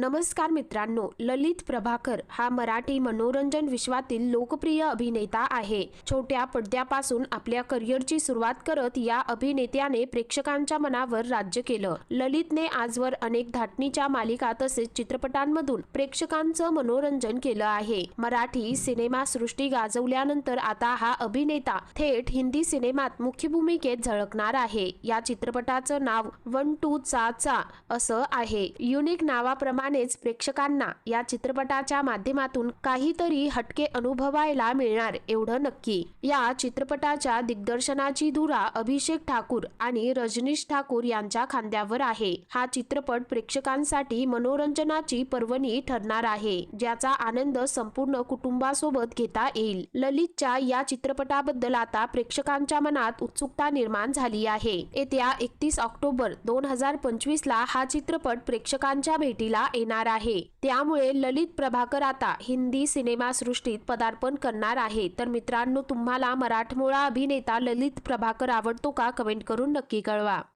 नमस्कार मित्रांनो ललित प्रभाकर हा मराठी मनोरंजन विश्वातील लोकप्रिय अभिनेता आहे. छोट्या पडद्यापासून आपल्या करिअरची सुरुवात करत या अभिनेत्याने प्रेक्षकांच्या मनावर राज्य केलं. ललितने आजवर अनेक धाटणीच्या मालिका तसेच चित्रपटांमधून प्रेक्षकांचं मनोरंजन केलं आहे. मराठी सिनेमा सृष्टी गाजवल्यानंतर आता हा अभिनेता थेट हिंदी सिनेमात मुख्य भूमिकेत झळकणार आहे. या चित्रपटाचं नाव वन टू चा चा असं आहे. युनिक नावाप्रमाणेच प्रेक्षकांना या चित्रपटाच्या माध्यमातून काहीतरी हटके अनुभवायला मिळणार एवढं नक्की. या चित्रपटाच्या दिग्दर्शनाची धुरा अभिषेक ठाकूर आणि रजनीश ठाकूर यांच्या खांद्यावर आहे. हा चित्रपट प्रेक्षकांसाठी मनोरंजनाची पर्वणी ठरणार आहे ज्याचा आनंद संपूर्ण कुटुंबासोबत घेता येईल. ललितच्या या चित्रपटाबद्दल आता प्रेक्षकांच्या मनात उत्सुकता निर्माण झाली आहे. येत्या एकतीस ऑक्टोबर दोन हजार पंचवीस ला हा चित्रपट प्रेक्षकांच्या भेटीला येणार आहे. त्यामुळे ललित प्रभाकर आता हिंदी सिनेमा सृष्टीत पदार्पण करणार आहे. तर मित्रांनो तुम्हाला मराठमोळा अभिनेता ललित प्रभाकर आवडतो का? कमेंट करून नक्की कळवा.